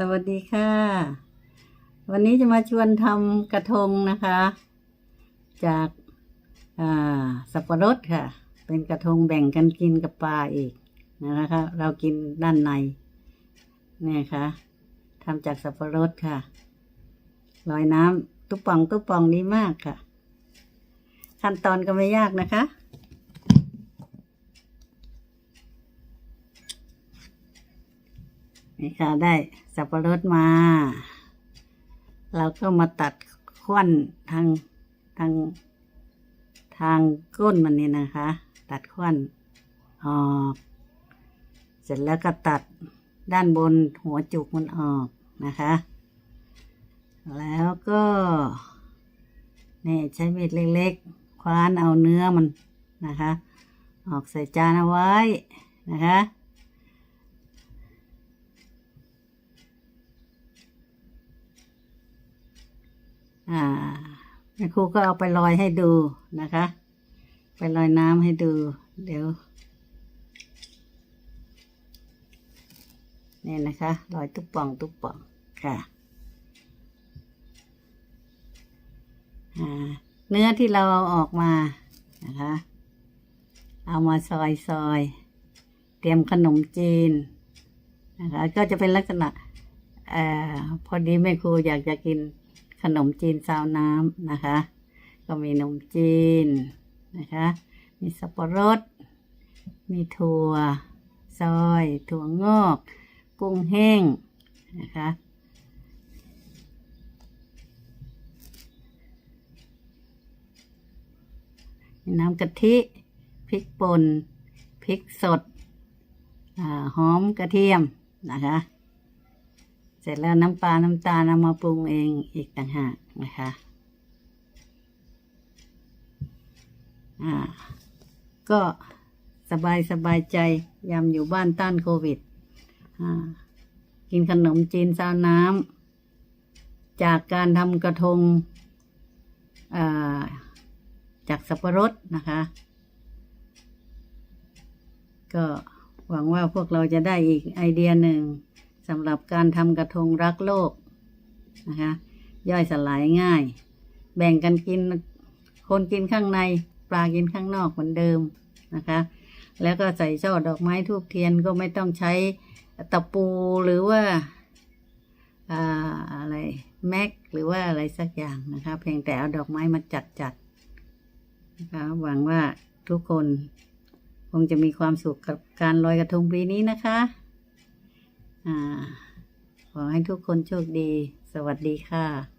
สวัสดีค่ะ วันนี้จะมาชวนทำกระทงนะคะ จากาสับปะรดค่ะ เป็นกระทงแบ่งกันกินกับปลาอีกนะคะ เรากินด้านในเนี่ยค่ะทำจากสับปะรดค่ะลอยน้ำตุ๊ป่องตุ๊ป่องนี้มากค่ะ ขั้นตอนก็ไม่ยากนะคะ นี่ค่ะได้สับปะรดมา เราก็มาตัดควันทางทางทางก้นมันนี่นะคะ ตัดควันออกเสร็จแล้วก็ตัดด้านบนหัวจุกมันออกนะคะ แล้วก็นี่ใช้มีดเล็กๆคว้านเอาเนื้อมันนะคะ ออกใส่จานเอาไว้นะคะ อ่าแม่ครูก็เอาไปลอยให้ดูนะคะ ไปลอยน้ำให้ดู เดี๋ยวนี่นะคะลอยตุ๊บป่องตุ๊บป่องค่ะอ่าเนื้อที่เราเอาออกมานะคะ เอามาซอยซอยเตรียมขนมจีนนะคะ ก็จะเป็นลักษณะเอ่อพอดีแม่ครูอยากจะกิน ขนมจีนซาวน้ำนะคะ ก็มีนมจีนนะคะ มีสับปะรด มีถั่ว ซอย ถั่วงอก กุ้งแห้งนะคะมีน้ำกะทิพริกป่นพริกสดอหอมกระเทียมนะคะ สร็จแล้วน้ำปลา น้ำตาลเอามาปรุงเองอีกต่างหากนะคะ อ่า ก็สบายสบายใจยามอยู่บ้านต้านโควิด อ่า กินขนมจีนซาวน้ำจากการทำกระทง อ่า จากสับปะรดนะคะ ก็หวังว่าพวกเราจะได้อีกไอเดียหนึ่ง สำหรับการทำกระทงรักโลกนะคะ ย่อยสลายง่าย แบ่งกันกินคนกินข้างในปลากินข้างนอกเหมือนเดิมนะคะ แล้วก็ใส่ช่อดอกไม้ทูบเทียนก็ไม่ต้องใช้ตะปูหรือว่าอะไรแม็กหรือว่าอะไรสักอย่างนะคะ เพียงแต่เอาดอกไม้มาจัดจัดนะคะหวังว่าทุกคนคงจะมีความสุขกับการลอยกระทงปีนี้นะคะ ขอให้ทุกคนโชคดี สวัสดีค่ะ